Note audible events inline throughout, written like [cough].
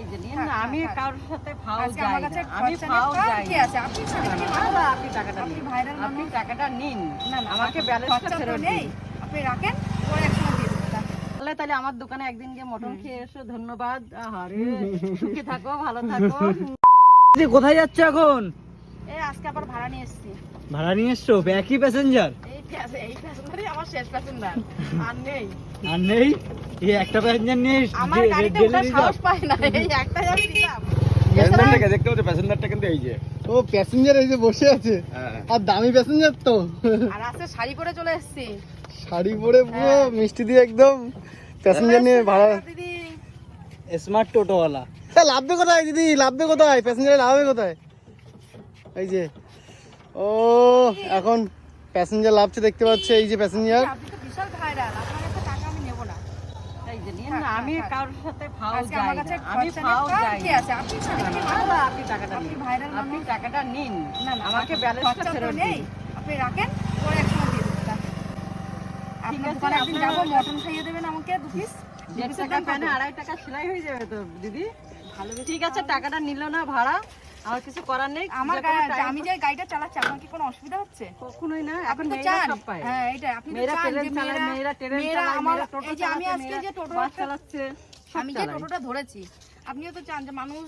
এই যে না, আমি কারোর সাথে ফাও যাই আমার না আমি ফাও যাই কি আছে? আপনি না, ছাড়া না, কি না, ভালো? না, আপনি টাকাটা আপনি নিন। আপনি টাকাটা নিন। না না আমাকে ব্যালেন্সটা ফেরত দিন। আপনি রাখেন পরে একসময় দিয়ে তাহলে তাহলে আমার দোকানে একদিন গিয়ে মটন খেয়ে এসো ধন্যবাদ। [laughs] সুখে থাকো ভালো থাকো। [laughs] কোথায় যাচ্ছ এখন? এই আজকে আবার ভাড়া নিয়ে এসেছি। ভাড়া নিয়ে এসছো? একই প্যাসেঞ্জার এই প্যাসেঞ্জারই আমার শেষ প্যাসেঞ্জার। আর নেই। আর নেই? এই একটা প্যাসেঞ্জার নিয়ে আমার যে- গাড়িতে জেলে ওঠার সাহস পায় না এই একটাই আমি দিলাম প্যাসেঞ্জারটাকে দেখতে পাচ্ছ প্যাসেঞ্জারটা কিন্তু এই যে। ও প্যাসেঞ্জার এই যে বসে আছে। হ্যাঁ। আর দামি প্যাসেঞ্জার তো। আর আজকে শাড়ি পরে চলে এসেছি। শাড়ি পরে পুরো হ্যাঁ। মিষ্টি দিয়ে একদম প্যাসেঞ্জার নিয়ে ভাড়া। দিদি। স্মার্ট টোটোওয়ালা হ্যাঁ লাভবে কোথায় দিদি? লাভবে কোথায়? প্যাসেঞ্জারে লাভবে কোথায়? এই যে। ও এখন প্যাসেঞ্জার লাভছে দেখতে পাচ্ছে এই যে প্যাসেঞ্জার আপনি তো বিশাল ভাইরাল আপনার কাছে টাকা আমি নেব না। এই যে নিন থাক, না, আমি থাক, থাক। কারোর সাথে ফাও যাই আমার কাছে না আমি ফাও যাই কি না। আছে? আপনি ছাড়া না, কি না, ভালো? না, আপনি টাকাটা নিন। আপনি টাকাটা নিন। না না আমাকে ব্যালেন্সটা ফেরত দিন আপনি রাখেন পরে একসময় দিয়ে দেবো আপনার দোকানে একদিন যাব মটন খাইয়ে দেবেন আমাকে দু পিস দেড় টাকা প্যানে আড়াই টাকা সেলাই হয়ে যাবে তো দিদি। ঠিক আছে টাকাটা নিল না ভাড়া। আমার কিছু করার নেই আমার আমি যে গাড়িটা চালাচ্ছি আমার কি কোনো অসুবিধা হচ্ছে? কখনোই না এখন তো চান। হ্যাঁ এটা আপনি তো মেয়েরা চান ট্রেন যে চালায় মেয়েরা মেয়েরা ট্রেন চালায় আমার এই যে আমি আজকে যে টোটো চালাচ্ছে আমি যে টোটোটা ধরেছি আপনিও তো চান যে মানুষ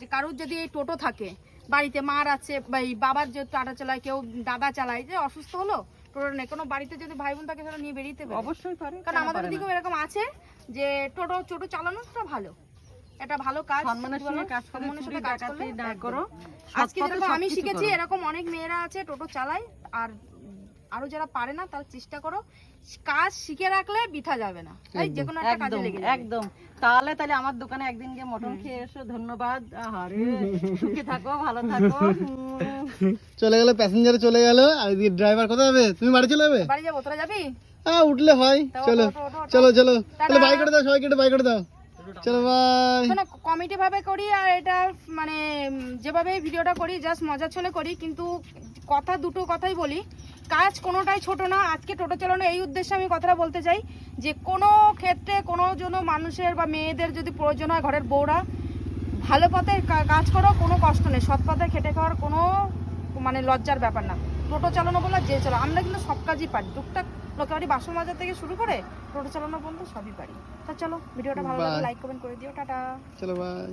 যে কারোর যদি এই টোটো থাকে বাড়িতে মার আছে বা এই বাবার যে টাটা চালায় কেউ দাদা চালায় যে অসুস্থ হলো টোটো নেই। কোনো বাড়িতে যদি ভাই বোন থাকে সেটা নিয়ে বেরিয়ে পারে। অবশ্যই পারে কারণ আমাদের দিকেও এরকম আছে যে টোটো টোটো চালানোটা ভালো। এটা ভালো কাজ সম্মানের সঙ্গে কাজ করে সম্মানের সাথে কাজ করলে? না করো। আজকে যেরকম আমি শিখেছি এরকম অনেক মেয়েরা আছে টোটো চালায় আর আরও যারা পারে না তারা চেষ্টা করো কাজ শিখে রাখলে বৃথা যাবে না। তাই যে কোনো একটা কাজে একদম লেগে একদম। তাহলে তাহলে আমার দোকানে একদিন গিয়ে মটন খেয়ে এসো ধন্যবাদ। আহারে সুখে থাকো ভালো থাকো। [laughs] চলে গেল প্যাসেঞ্জার চলে গেল আর ড্রাইভার কোথায় যাবে? তুমি বাড়ি চলে যাবে? বাড়ি যাব তোরা যাবি? হ্যাঁ উঠলে হয় চলো। চলো চলো। তাহলে টাটা। বাই করে দাও সবাইকে একটু বাই করে দাও। চলো বাই শোনো কমিটি ভাবে করি আর এটা মানে যেভাবে ভিডিওটা করি জাস্ট মজা ছলে করি কিন্তু কথা দুটো কথাই বলি। কাজ কোনোটাই ছোট না আজকে টোটো চালানো এই উদ্দেশ্যে আমি কথাটা বলতে চাই যে কোনো ক্ষেত্রে কোনো জন্য মানুষের বা মেয়েদের যদি প্রয়োজন হয় ঘরের বউরা ভালো পথে কাজ করো কোনো কষ্ট নেই। সৎ পথে খেটে খাওয়ার কোনো মানে লজ্জার ব্যাপার না। টোটো চালানো বলো যে চালো আমরা কিন্তু সব কাজই পারি। টুকটাক লোকে বাড়ি বাসন মাজার থেকে শুরু করে টোটো চালানো পর্যন্ত সবই পারি। তা চলো ভিডিওটা ভালো লাগলে লাইক কমেন্ট করে দিও। টাটা। চলো বাই